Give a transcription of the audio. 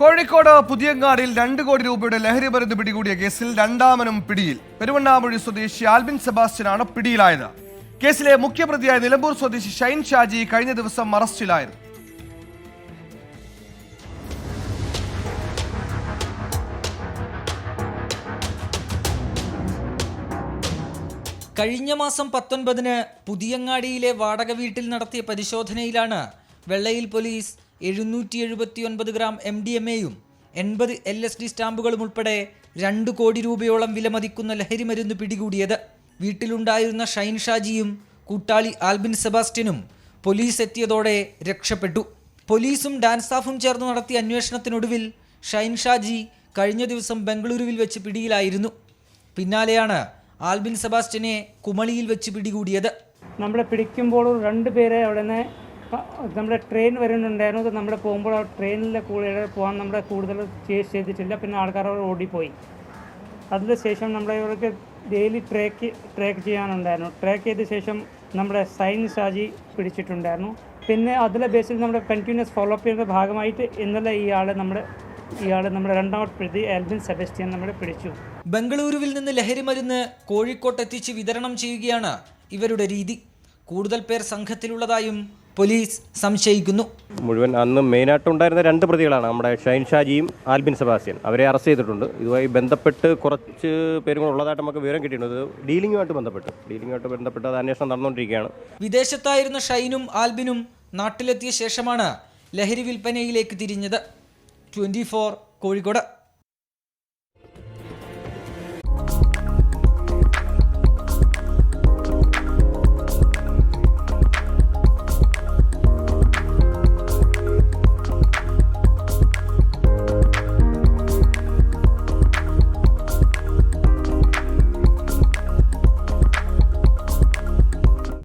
കോഴിക്കോട് പുതിയങ്ങാടിയിൽ രണ്ട് കോടി രൂപയുടെ ലഹരി മരുന്ന് പിടികൂടിയ കേസിൽ രണ്ടാമനും പിടിയിൽ. പെരുവണ്ണാമൊഴി സ്വദേശി ആൽബിൻ സെബാസ്റ്റ്യനാണ് പിടിയിലായത്. കേസിലെ മുഖ്യപ്രതിയായ നിലമ്പൂർ സ്വദേശി ഷൈൻ ഷാജി കഴിഞ്ഞ ദിവസം അറസ്റ്റിലായിരുന്നു കഴിഞ്ഞ മാസം പത്തൊൻപതിന് പുതിയങ്ങാടിയിലെ വാടക വീട്ടിൽ നടത്തിയ പരിശോധനയിലാണ് വെള്ളയിൽ പോലീസ് എഴുന്നൂറ്റി എഴുപത്തി ഒൻപത് ഗ്രാം എം ഡി എം എയും എൺപത് എൽ എസ് ഡി സ്റ്റാമ്പുകളും ഉൾപ്പെടെ രണ്ട് കോടി രൂപയോളം വിലമതിക്കുന്ന ലഹരി മരുന്ന് പിടികൂടിയത്. വീട്ടിലുണ്ടായിരുന്ന ഷൈൻ ഷാജിയും കൂട്ടാളി ആൽബിൻ സെബാസ്റ്റ്യനും പോലീസ് എത്തിയതോടെ രക്ഷപ്പെട്ടു. പോലീസും ഡാൻസ് സ്റ്റാഫും ചേർന്ന് നടത്തിയ അന്വേഷണത്തിനൊടുവിൽ ഷൈൻ ഷാജി കഴിഞ്ഞ ദിവസം ബംഗളൂരുവിൽ വെച്ച് പിടിയിലായിരുന്നു. പിന്നാലെയാണ് ആൽബിൻ സെബാസ്റ്റ്യനെ കുമളിയിൽ വെച്ച് പിടികൂടിയത്. നമ്മളെ പിടിക്കുമ്പോൾ രണ്ടുപേരെ അവിടെ നിന്ന് നമ്മുടെ ട്രെയിൻ വരുന്നുണ്ടായിരുന്നു. നമ്മൾ പോകുമ്പോൾ ആ ട്രെയിനിലെ കൂടെ പോകാൻ നമ്മുടെ കൂടുതൽ ചേസ് ചെയ്തിട്ടില്ല. പിന്നെ ആൾക്കാർ അവിടെ ഓടിപ്പോയി. അതിന് ശേഷം നമ്മളെ ഇവർക്ക് ഡെയിലി ട്രാക്ക് ട്രാക്ക് ചെയ്യാനുണ്ടായിരുന്നു. ട്രാക്ക് ചെയ്ത ശേഷം നമ്മുടെ സൈൻ സാജി പിടിച്ചിട്ടുണ്ടായിരുന്നു. പിന്നെ അതിലെ ബേസിൽ നമ്മുടെ കണ്ടിന്യൂസ് ഫോളോ അപ്പ് ചെയ്യുന്ന ഭാഗമായിട്ട് ഇന്നലെ ഇയാളെ നമ്മുടെ ഇയാളെ നമ്മുടെ രണ്ടാമത്തെ പ്രതി ആൽബിൻ സെബസ്റ്റ്യൻ നമ്മളെ പിടിച്ചു. ബംഗളൂരുവിൽ നിന്ന് ലഹരി മരുന്ന് കോഴിക്കോട്ടെത്തിച്ച് വിതരണം ചെയ്യുകയാണ് ഇവരുടെ രീതി. കൂടുതൽ പേർ സംഘത്തിലുള്ളതായും പോലീസ് സംശയിക്കുന്നു. മുഴുവൻ അന്ന് മെയിനായിട്ടുണ്ടായിരുന്ന രണ്ട് പ്രതികളാണ് നമ്മുടെ ഷൈൻ ഷാജിയും ആൽബിൻ സെബാസ്റ്റ്യൻ. അവരെ അറസ്റ്റ് ചെയ്തിട്ടുണ്ട്. ഇതുമായി ബന്ധപ്പെട്ട് കുറച്ച് പേരും കൂടെ ഉള്ളതായിട്ട് നമുക്ക് വിവരം കിട്ടിയിട്ടുണ്ട്. ഡീലിങ്ങുമായിട്ട് ബന്ധപ്പെട്ട്. ഡീലിങ്ങുമായിട്ട് ബന്ധപ്പെട്ട് അത് അന്വേഷണം നടന്നുകൊണ്ടിരിക്കുകയാണ്. വിദേശത്തായിരുന്ന ഷൈനും ആൽബിനും നാട്ടിലെത്തിയ ശേഷമാണ് ലഹരി വിൽപ്പനയിലേക്ക് തിരിഞ്ഞത്. ട്വന്റി കോഴിക്കോട്.